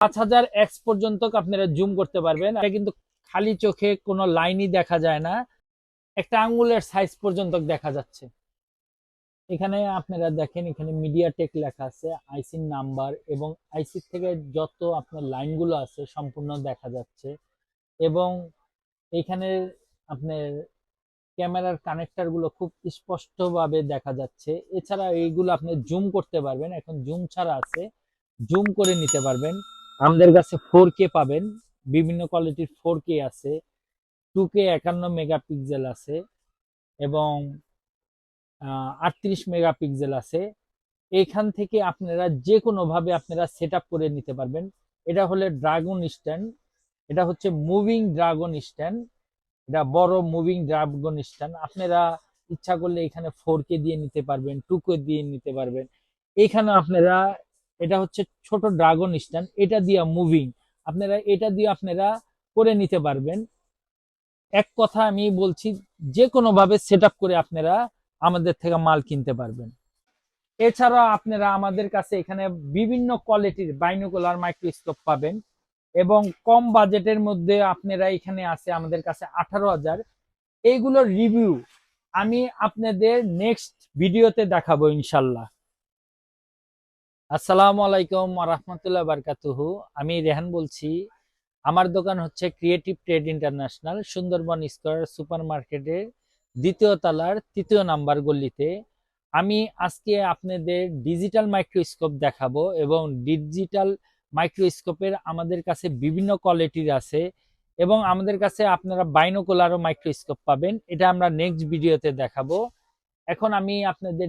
পাঁচ হাজার এক্স পর্যন্ত আপনারা জুম করতে পারবেন। এটা কিন্তু খালি চোখে কোনো লাইনই দেখা যায় না। একটা আঙ্গুলের সাইজ পর্যন্ত দেখা যাচ্ছে। এখানে আপনারা দেখেন, এখানে মিডিয়াটেক লেখা আছে আইসির নাম্বার এবং আইসির থেকে যত আপনার লাইনগুলো আছে সম্পূর্ণ দেখা যাচ্ছে। এবং এখানে আপনার ক্যামেরার কানেক্টরগুলো খুব স্পষ্টভাবে দেখা যাচ্ছে। এছাড়া এইগুলো আপনি জুম করতে পারবেন। এখন জুম ছাড়া আছে। জুম করে নিতে পারবেন। আমাদের কাছে ফোর কে পাবেন। বিভিন্ন কোয়ালিটির ফোর কে আছে। টু কে একান্ন মেগাপিক্সেল আছে এবং আটত্রিশ মেগাপিক্সেল আছে। এখান থেকে আপনারা যে কোনো ভাবে আপনারা সেট করে নিতে পারবেন। এটা হলে ড্রাগন স্ট্যান্ড এটা হচ্ছে মুভিং ড্রাগন স্ট্যান্ড এটা বড় মুভিং ড্রাগন স্ট্যান্ড আপনারা ইচ্ছা করলে এখানে ফোর কে দিয়ে নিতে পারবেন টু কে দিয়ে নিতে পারবেন। এখানে আপনারা এটা হচ্ছে ছোট ড্রাগন স্ট্যান্ড এটা দিয়ে মুভিং আপনারা এটা দিয়ে আপনারা করে নিতে পারবেন। এক কথা আমি বলছি যে কোনো ভাবে সেট করে আপনারা আমাদের থেকে মাল কিনতে পারবেন। এছাড়া আপনারা আমাদের কাছে এখানে বিভিন্ন কোয়ালিটির বাইনোকুলার মাইক্রোস্কোপ পাবেন এবং কম বাজেটের মধ্যে আপনারা এখানে আছে আমাদের কাছে আঠারো হাজার। এইগুলোর রিভিউ আমি আপনাদের নেক্সট ভিডিওতে দেখাবো ইনশাল্লাহ। আসসালামু আলাইকুম রহমতুল্লাহ বারকাতুহু। আমি রেহান বলছি। আমার দোকান হচ্ছে creative trade international Sundarban square super মার্কেটের দ্বিতীয় তলার তৃতীয় নাম্বার গল্লিতে আমি আজকে আপনাদের ডিজিটাল মাইক্রোস্কোপ দেখাবো এবং ডিজিটাল মাইক্রোস্কোপের আমাদের কাছে বিভিন্ন কোয়ালিটির আছে এবং আমাদের কাছে আপনারা বাইনোকুলারও মাইক্রোস্কোপ পাবেন। এটা আমরা নেক্সট ভিডিওতে দেখাবো। এখন আমি আপনাদের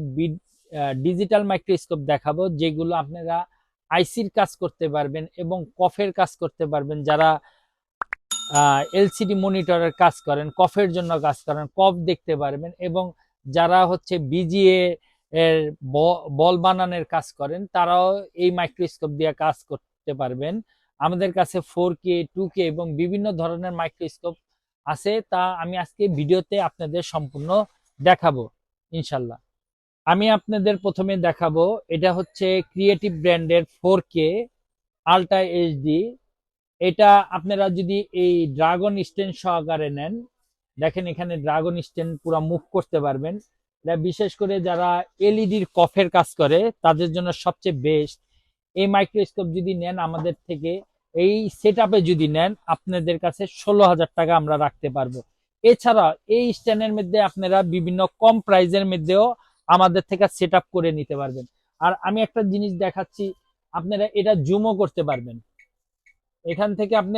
ডিজিটাল মাইক্রোস্কোপ দেখাবো, যেগুলো আপনারা আইসির কাজ করতে পারবেন এবং কফের কাজ করতে পারবেন, যারা এলসিডি মনিটরের কাজ করেন কফের জন্য কাজ করেন, কফ দেখতে পারবেন এবং যারা হচ্ছে বিজিএ এর বল বানানোর কাজ করেন, তারাও এই মাইক্রোস্কোপ দিয়ে কাজ করতে পারবেন। আমাদের কাছে ফোর কে টু কে এবং বিভিন্ন ধরনের মাইক্রোস্কোপ আছে, তা আমি আজকে ভিডিওতে আপনাদের সম্পূর্ণ দেখাবো, ইনশাল্লাহ। আমি আপনাদের প্রথমে দেখাবো, এটা হচ্ছে ক্রিয়েটিভ ব্র্যান্ডের ফোর কে আলট্রা এইচডি এটা আপনারা যদি এই ড্রাগন স্ট্যান্ড সহকারে নেন, দেখেন এখানে ড্রাগন স্ট্যান্ড পুরো মুভ করতে পারবেন। বিশেষ করে যারা এলইডির কফের কাজ করে, তাদের জন্য সবচেয়ে বেস্ট এই মাইক্রোস্কোপ যদি নেন আমাদের থেকে, এই সেট যদি নেন, আপনাদের কাছে ষোলো হাজার টাকা আমরা রাখতে পারব। এছাড়া এই স্ট্যান্ডের মধ্যে আপনারা বিভিন্ন কম প্রাইজের মধ্যেও আমাদের থেকে সেট করে নিতে পারবেন। আর আমি একটা জিনিস দেখাচ্ছি, আপনারা এটা জুমও করতে পারবেন। এখান থেকে আপনি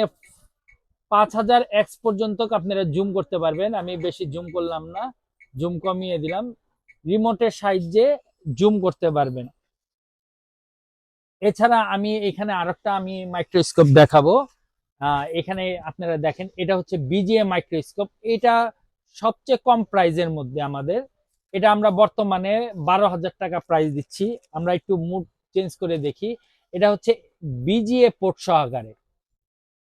পাঁচ হাজার এক্স পর্যন্ত আপনারা জুম করতে পারবেন। আমি বেশি জুম করলাম না জুম কমিয়ে দিলাম। রিমোটের সাহায্যে জুম করতে পারবেন। এছাড়া আমি এখানে আরেকটা আমি মাইক্রোস্কোপ দেখাবো। এখানে আপনারা দেখেন, এটা হচ্ছে বিজিএ মাইক্রোস্কোপ এটা সবচেয়ে কম প্রাইজের মধ্যে আমাদের। এটা আমরা বর্তমানে বারো হাজার টাকা প্রাইস দিচ্ছি। আমরা একটু মুড চেঞ্জ করে দেখি। এটা হচ্ছে বিজিএ পোর্ট সহকারে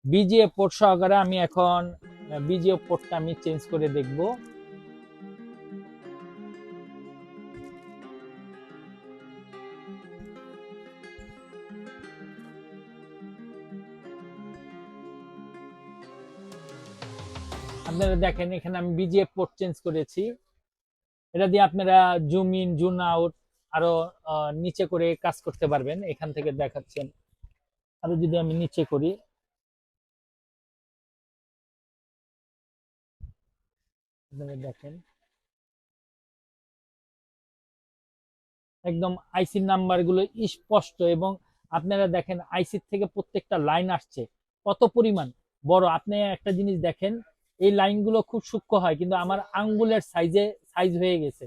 বিজিএ পোর্ট সহকারে আমি এখন বিজিএ পোর্টটা আমি চেঞ্জ করে দেখব। আপনারা দেখেন, এখানে আমি বিজিএ পোর্ট চেঞ্জ করেছি। এটা দিয়ে আপনারা জুম ইন জুম আউট আরও নিচে করে কাজ করতে পারবেন। এখান থেকে দেখাচ্ছেন। আরও যদি আমি নিচে করি। দেখেন। একদম আইসির নাম্বারগুলো স্পষ্ট এবং আপনারা দেখেন আইসির থেকে প্রত্যেকটা লাইন আসছে। কত পরিমাণ? বড়, আপনি একটা জিনিস দেখেন, এই লাইনগুলো খুব সূক্ষ্ম হয়, কিন্তু আমার আঙ্গুলের সাইজে সাইজ হয়ে গেছে।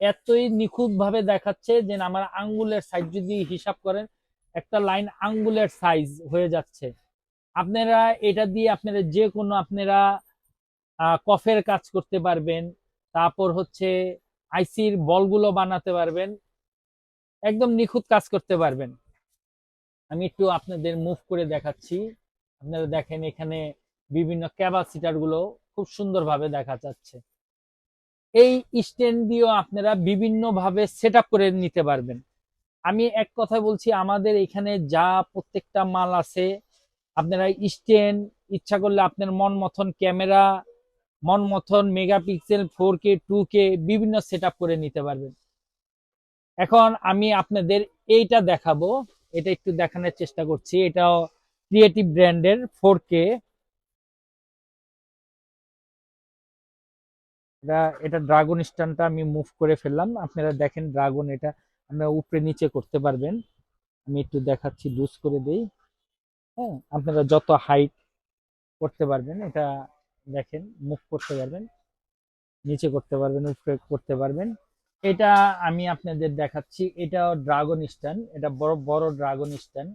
এতই নিখুঁত ভাবে দেখাচ্ছে যে আমার আঙ্গুলের সাইজ যদি হিসাব করেন, একটা লাইন আঙ্গুলের সাইজ হয়ে যাচ্ছে। আপনারা এটা দিয়ে আপনারা যে কোনো আপনারা কফের কাজ করতে পারবেন, তারপর হচ্ছে আইসির বলগুলো বানাতে পারবেন, একদম নিখুঁত কাজ করতে পারবেন। আমি একটু আপনাদের মুভ করে দেখাচ্ছি। আপনারা দেখেন এখানে বিভিন্ন ক্যাপাসিটারগুলো খুব সুন্দরভাবে দেখা যাচ্ছে। এই স্ট্যান্ড দিয়েও আপনারা বিভিন্ন ভাবে সেট করে নিতে পারবেন। আমি এক কথা বলছি, আমাদের এখানে যা প্রত্যেকটা মাল আছে, আপনারা স্ট্যান্ড ইচ্ছা করলে আপনার মন মতন ক্যামেরা মন মতন megapixel four K two K বিভিন্ন সেট করে নিতে পারবেন। এখন আমি আপনাদের এইটা দেখাবো, এটা একটু দেখানোর চেষ্টা করছি। এটাও ক্রিয়েটিভ ব্র্যান্ডের ফোর কে এটা এটা ড্রাগন স্ট্যান্ডটা আমি মুভ করে ফেললাম। আপনারা দেখেন ড্রাগন এটা আপনারা উপরে নিচে করতে পারবেন। আমি একটু দেখাচ্ছি লুজ করে দেই। হ্যাঁ আপনারা যত হাইট করতে পারবেন, এটা দেখেন মুভ করতে পারবেন। নিচে করতে পারবেন, উপরে করতে পারবেন। এটা আমি আপনাদের দেখাচ্ছি এটা ড্রাগন স্ট্যান্ড এটা বড় বড় ড্রাগন স্ট্যান্ড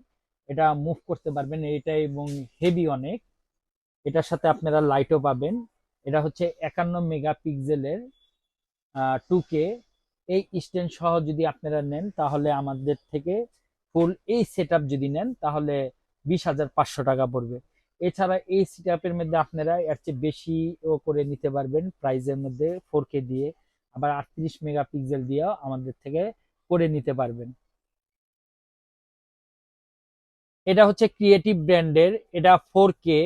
এটা মুভ করতে পারবেন এটা এবং হেভি অনেক। এটার সাথে আপনারা লাইটও পাবেন। এটা হচ্ছে একান্ন মেগাপিক্সেলের টু কে এই স্ট্যান্ড সহ যদি আপনারা নেন, তাহলে আমাদের থেকে ফুল এই সেট যদি নেন, তাহলে বিশ হাজার পাঁচশো টাকা পড়বে। এছাড়া এই সেট আপের মধ্যে আপনারা এর চেয়ে বেশিও করে নিতে পারবেন প্রাইজের মধ্যে ফোর কে দিয়ে। আবার আটত্রিশ মেগাপিক্সেল দিয়েও আমাদের থেকে করে নিতে পারবেন। এটা হচ্ছে ক্রিয়েটিভ ব্র্যান্ডের এটা ফোর কে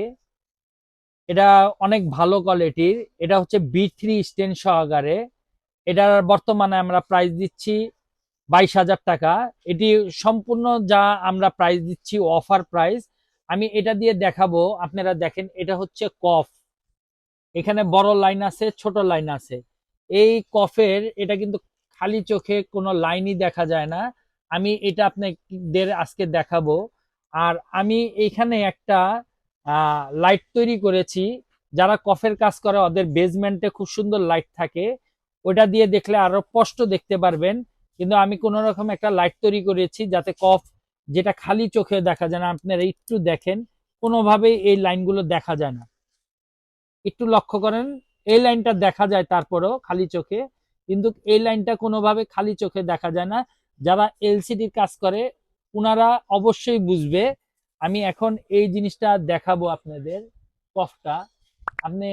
এটা অনেক ভালো কোয়ালিটির এটা হচ্ছে বি থ্রি স্টেন সহকারে। এটার বর্তমানে আমরা প্রাইস দিচ্ছি বাইশ হাজার টাকা। এটি সম্পূর্ণ যা আমরা প্রাইস দিচ্ছি অফার প্রাইস আমি এটা দিয়ে দেখাবো। আপনারা দেখেন, এটা হচ্ছে কফ। এখানে বড় লাইন আছে, ছোট লাইন আছে। এই কফের, এটা কিন্তু খালি চোখে কোনো লাইনই দেখা যায় না। আমি এটা আপনাদের আজকে দেখাবো। আর আমি এইখানে একটা লাইট তৈরি করেছি। যারা কফের কাজ করে, ওদের বেজমেন্টে খুব সুন্দর লাইট থাকে। ওটা দিয়ে দেখলে আরও স্পষ্ট দেখতে পারবেন। কিন্তু আমি কোন রকম একটা লাইট তৈরি করেছি যাতে কফ যেটা খালি চোখে দেখা যায় না, আপনারা একটু দেখেন। কোনোভাবেই এই লাইনগুলো দেখা যায় না। একটু লক্ষ্য করেন, এই লাইনটা দেখা যায় তারপরেও খালি চোখে। কিন্তু এই লাইনটা কোনোভাবে খালি চোখে দেখা যায় না। যারা এলসিডির কাজ করে ওনারা অবশ্যই বুঝবে আমি এখন এই জিনিসটা দেখাবো আপনাদের, কফটা। আপনি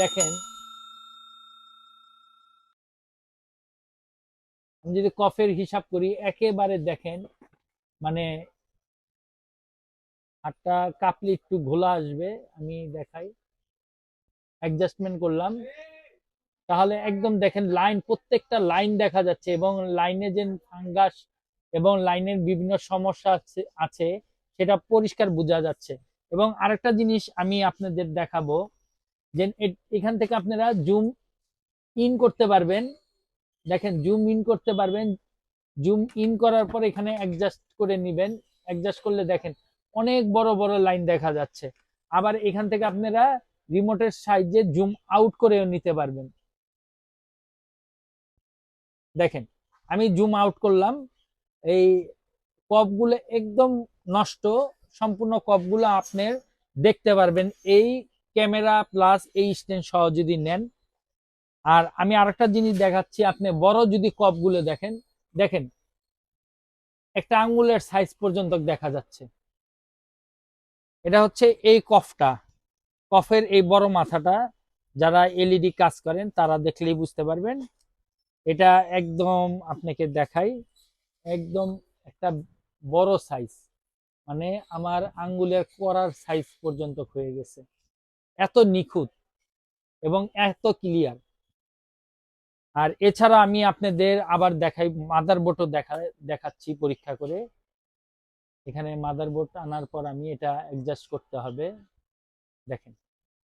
দেখেন। আমি যদি কফের হিসাব করি, একেবারে দেখেন মানে হাতটা কাপলি একটু ঘোলা আসবে, আমি দেখাই। অ্যাডজাস্টমেন্ট করলাম। তাহলে একদম দেখেন লাইন প্রত্যেকটা লাইন দেখা যাচ্ছে এবং লাইনে যে ফাঙ্গাস এবং লাইনের বিভিন্ন সমস্যা আছে সেটা পরিষ্কার বোঝা যাচ্ছে। এবং আরেকটা জিনিস আমি আপনাদের দেখাবো, যে এখান থেকে আপনারা জুম ইন করতে পারবেন। দেখেন জুম ইন করতে পারবেন। জুম ইন করার পর এখানে অ্যাডজাস্ট করে নেবেন। অ্যাডজাস্ট করলে দেখেন, অনেক বড় বড় লাইন দেখা যাচ্ছে। আবার এখান থেকে আপনারা রিমোটের সাহায্যে জুম আউট করেও নিতে পারবেন। দেখেন, আমি জুম আউট করলাম। এই কপগুলো একদম নষ্ট সম্পূর্ণ কপগুলো আপনার দেখতে পারবেন। এই ক্যামেরা প্লাস এই স্ট্যান্ড সহ যদি নেন। আর আমি আরেকটা জিনিস দেখাচ্ছি, আপনি বড় যদি কপগুলো দেখেন দেখেন, একটা আঙ্গুলের সাইজ পর্যন্ত দেখা যাচ্ছে। এটা হচ্ছে এই কফটা। কফের এই বড় মাথাটা, যারা এলইডি কাজ করেন, তারা দেখলেই বুঝতে পারবেন। এটা একদম আপনাকে দেখাই, একদম একটা বড় সাইজ মানে আমার আঙ্গুলের করার সাইজ পর্যন্ত হয়ে গেছে। এত নিখুঁত এবং এত ক্লিয়ার আর এছাড়া আমি আপনাদের আবার দেখাই মাদার বোর্ডও দেখা, দেখাচ্ছি পরীক্ষা করে। এখানে মাদার বোর্ড আনার পর আমি এটা অ্যাডজাস্ট করতে হবে। দেখেন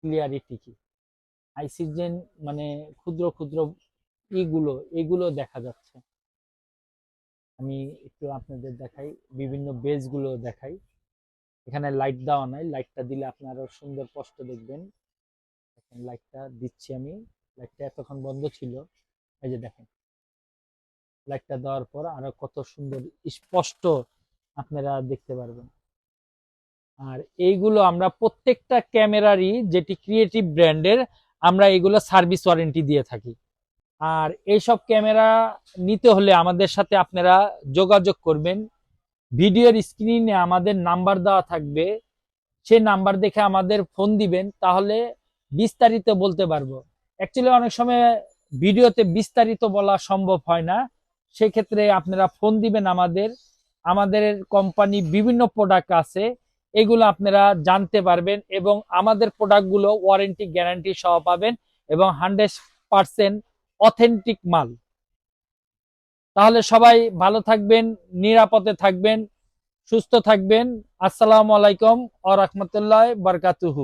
ক্লিয়ারিটি কি? আইসিজেন মানে ক্ষুদ্র ক্ষুদ্র ইগুলো, এগুলো দেখা যাচ্ছে। আমি একটু আপনাদের দেখাই, বিভিন্ন বেজগুলো দেখাই। এখানে লাইট দেওয়া নাই লাইটটা দিলে আপনারা সুন্দর স্পষ্ট দেখবেন। লাইটটা দিচ্ছি আমি। লাইটটা এতক্ষণ বন্ধ ছিল। এই যে দেখেন। লাইটটা দেওয়ার পর আরও কত সুন্দর স্পষ্ট আপনারা দেখতে পারবেন। আর এইগুলো আমরা প্রত্যেকটা ক্যামেরারই যেটি ক্রিয়েটিভ ব্র্যান্ডের আমরা এগুলো সার্ভিস ওয়ারেন্টি দিয়ে থাকি। আর এইসব ক্যামেরা নিতে হলে আমাদের সাথে আপনারা যোগাযোগ করবেন। ভিডিওর স্ক্রিনে আমাদের নাম্বার দেওয়া থাকবে। সে নাম্বার দেখে আমাদের ফোন দিবেন, তাহলে বিস্তারিত বলতে পারব। অ্যাকচুয়ালি অনেক সময় ভিডিওতে বিস্তারিত বলা সম্ভব হয় না। সেক্ষেত্রে আপনারা ফোন দিবেন আমাদের। আমাদের কোম্পানি বিভিন্ন প্রোডাক্ট আছে, এগুলো আপনারা জানতে পারবেন এবং আমাদের প্রোডাক্টগুলো ওয়ারেন্টি গ্যারান্টি সহ পাবেন এবং হান্ড্রেড পার্সেন্ট অথেন্টিক মাল। তাহলে সবাই ভালো থাকবেন, নিরাপদে থাকবেন, সুস্থ থাকবেন। আসসালামু আলাইকুম আ রহমতুল্লাহ বারকাতুহু।